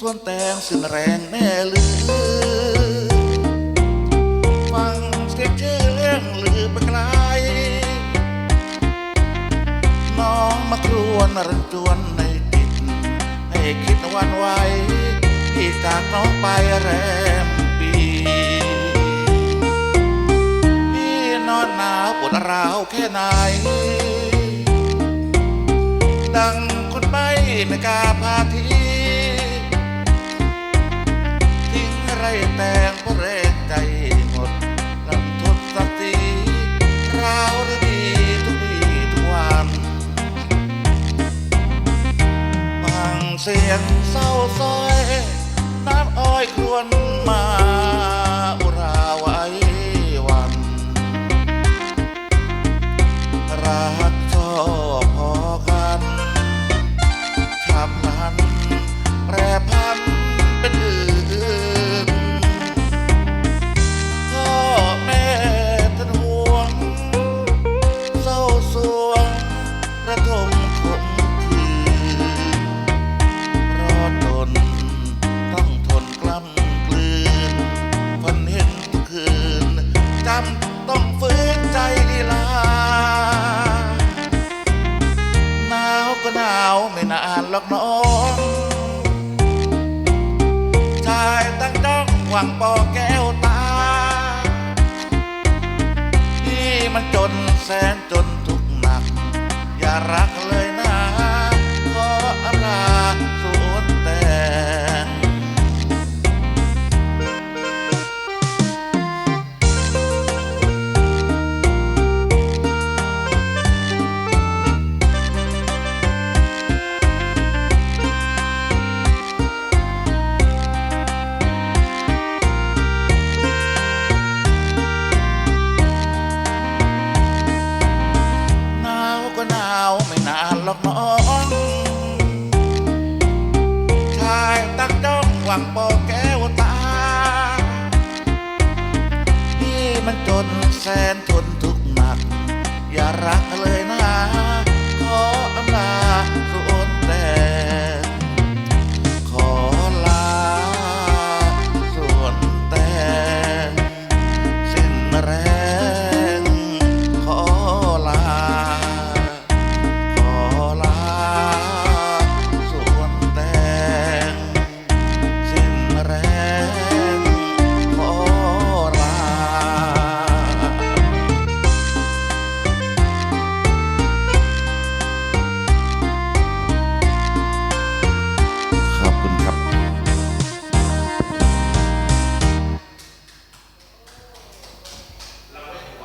สิ้นแรงแน่ลือ ฟังเสียงเชื่อเรื่องลือไปไกลน้องมาครวนรันจวนในจิตให้คิดวันไหวที่จากน้องไปแรมปีพี่นอนหนาวปวดร้าวแค่ไหน รแต่งเพราะแรงใจหมดลำทนสักทีราวหรือดีทุกวีทุกวันฟังเสียงเศร้าซ้อย น้ำอ้อยครวนาวไม่นานหรอกน้องชายตั้งจ้องหวังปอแก้วตา ที่มันจนแสนจนากบ่อแก้วตา นี่มันจนแสนทนทุกข์หนัก อย่ารักเลย